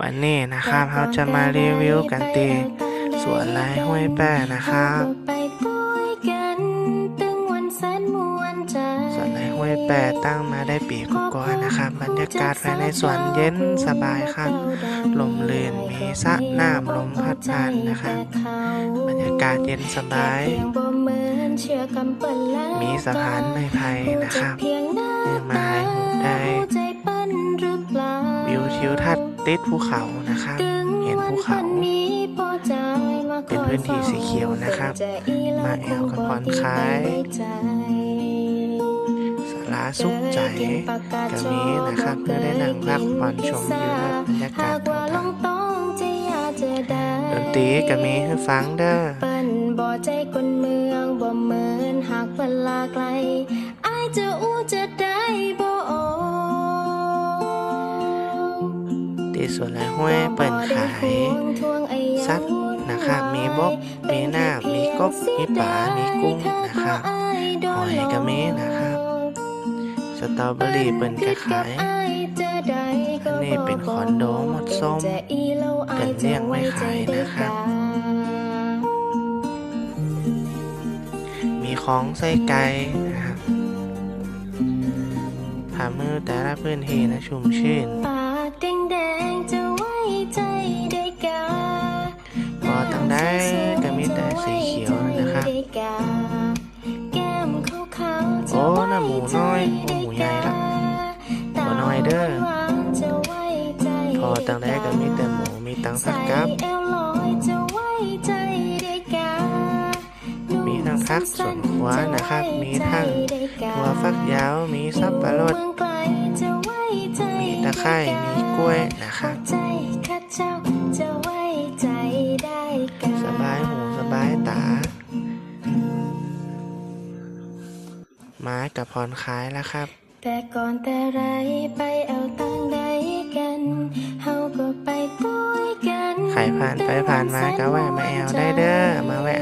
วันนี้นะครับเราจะมารีวิวกันตีสวนลายห้วยแป้นะครับไปด้วยกันตึงวันแสนมวนใจสวนลายห้วยแป้ตั้งมาได้ปีกว่าๆนะครับ บรรยากาศภายในสวนเย็นสบายครับลมลื่นมีสระน้ำลมพัดผ่านนะครับบรรยากาศเย็นสบาย มีสะพานไม้ไผ่นะครับนี่มาให้ผมได้วิวทิวทัศน์ ติดภูเขานะครับ เห็นภูเขา เป็นพื้นที่สีเขียวนะครับ มาแอวกับผ่อนคลายสาราสุขใจก็มีนะครับเพื่อได้นั่งพักผ่อนชมวิวและบรรยากาศต่างๆดนตรีก็มีให้ฟังเด้อเปิ้นบ่ใจคนเมืองบ่เหมือนหากเวลาไกลอายจะอู้จะได้ ตีสวนลายห้วยเปิดขายสัตว์นะครับมีบกมีหน้ำมีกบมีปลามีกุ้งนะครับหอยก็มีนะครับ สตรอเบอรี่เปิ่นก็ขายอันนี้เป็นคอนโดหมดส้มเปิ่นเลี้ยงไว้ขายนะครับมีของใส่ไก่นะครับผ่ามือแต่ละพื้นที่นะชุ่มชื่น หมูน้อยโอ้หมูใหญ่ละบ่น้อยเด้อพอตั้งได้ก็มีแต่หมูมีตังผักกับมีทั้งพักส่วนหัวนะครับ มีทั้งถั่วฟักยาวมีสับปะรดมีตะไคร้มีกล้วยนะครับ มากับพรคล้ายแล้วครับ แต่ก่อนแต่ไรไปเอาตังใดกันเฮาก็ไปด้วยกัน ใครผ่านไปผ่านมาก็แวะมาแอวได้เด้อมาแวะ